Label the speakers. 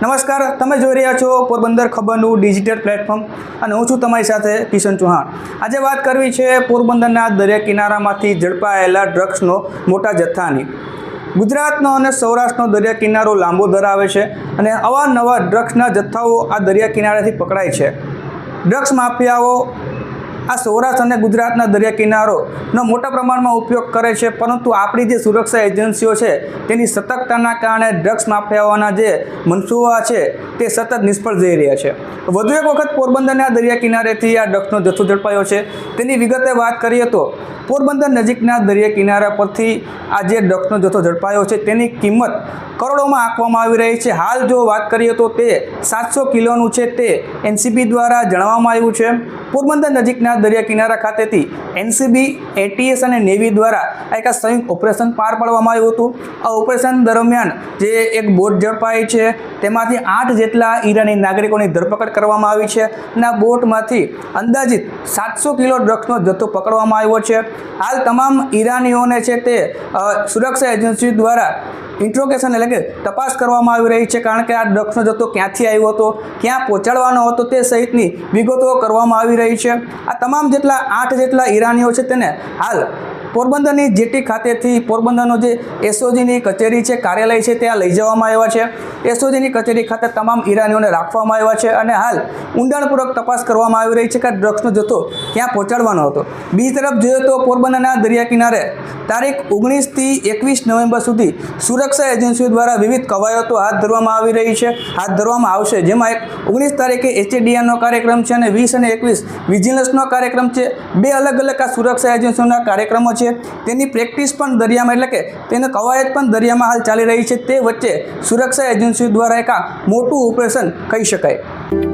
Speaker 1: નમસ્કાર, તમે જોઈ રહ્યા છો પોરબંદર ખબરનું ડિજિટલ પ્લેટફોર્મ અને હું છું તમારી સાથે કિશન ચૌહાણ. આજે વાત કરવી છે પોરબંદરના દરિયા કિનારામાંથી ઝડપાયેલા ડ્રગ્સનો મોટા જથ્થાની. ગુજરાતનો અને સૌરાષ્ટ્રનો દરિયા કિનારો લાંબો ધરાવે છે અને અવારનવાર ડ્રગ્સના જથ્થાઓ આ દરિયા કિનારેથી પકડાય છે. ડ્રગ્સ માફિયાઓ આ સૌરાષ્ટ્ર અને ગુજરાતના દરિયા કિનારોનો મોટા પ્રમાણમાં ઉપયોગ કરે છે, પરંતુ આપણી જે સુરક્ષા એજન્સીઓ છે, તેની સતર્કતાના કારણે ડ્રગ્સ માફિયાઓના જે મનસુવા છે, તે સતત નિષ્ફળ જઈ રહ્યા છે. વધુ એક વખત પોરબંદરના દરિયા કિનારેથી આ ડ્રગ્સનો જથ્થો ઝડપાયો છે. તેની વિગતે વાત કરીએ તો, પોરબંદર નજીકના દરિયા કિનારા પરથી આ જે ડ્રગ્સનો જથ્થો ઝડપાયો છે, તેની કિંમત કરોડોમાં આંકવામાં આવી રહી છે. હાલ જો વાત કરીએ તો તે સાતસો કિલોનું છે, તે એનસીબી દ્વારા જણાવવામાં આવ્યું છે. પોરબંદર નજીકના દરિયા કિનારા ખાતેથી એનસીબી એટીએસ અને નેવી દ્વારા આ એક સંયુક્ત ઓપરેશન પાર પાડવામાં આવ્યું હતું. આ ઓપરેશન દરમિયાન જે એક બોટ ઝડપાઈ છે, તેમાંથી આઠ જેટલા ઈરાની નાગરિકોની ધરપકડ કરવામાં આવી છે અને બોટમાંથી અંદાજિત સાતસો કિલો ડ્રગ્સનો જથ્થો પકડવામાં આવ્યો છે. હાલ તમામ ઈરાનીઓને છે તે સુરક્ષા એજન્સી દ્વારા ઇન્ટ્રોગેશન એટલે કે તપાસ કરવામાં આવી રહી છે કારણ કે આ ડ્રગ્સનો જથ્થો ક્યાંથી આવ્યો હતો, ક્યાં પહોંચાડવાનો હતો તે સહિતની વિગતો કરવામાં આવી રહી છે. આ તમામ જેટલા આઠ જેટલા ઈરાનીઓ છે તેને હાલ પોરબંદરની જેટી ખાતેથી પોરબંદરનો જે એસઓજીની કચેરી છે, કાર્યાલય છે, ત્યાં લઈ જવામાં આવ્યા છે. એસઓજીની કચેરી ખાતે તમામ ઈરાનીઓને રાખવામાં આવ્યા છે અને હાલ ઊંડાણપૂર્વક તપાસ કરવામાં આવી રહી છે કે ડ્રગ્સનો જથ્થો ક્યાં પહોંચાડવાનો હતો. બીજી તરફ જોઈએ તો પોરબંદરના દરિયા કિનારે તારીખ ઓગણીસથી એકવીસ નવેમ્બર સુધી સુરક્ષા એજન્સીઓ દ્વારા વિવિધ કવાયતો હાથ ધરવામાં આવી રહી છે. હાથ ધરવામાં આવશે. જેમાં એક ઓગણીસ તારીખે એચએડીઆરનો કાર્યક્રમ છે અને વીસ અને એકવીસ વિજિલન્સનો કાર્યક્રમ છે. બે અલગ અલગ આ સુરક્ષા એજન્સીઓના કાર્યક્રમો છે. તેની પ્રેક્ટિસ પણ દરિયામાં, એટલે કે તેની કવાયત પણ દરિયામાં હાલ ચાલી રહી છે. તે વચ્ચે સુરક્ષા એજન્સીઓ દ્વારા એક મોટું ઓપરેશન કહી શકાય.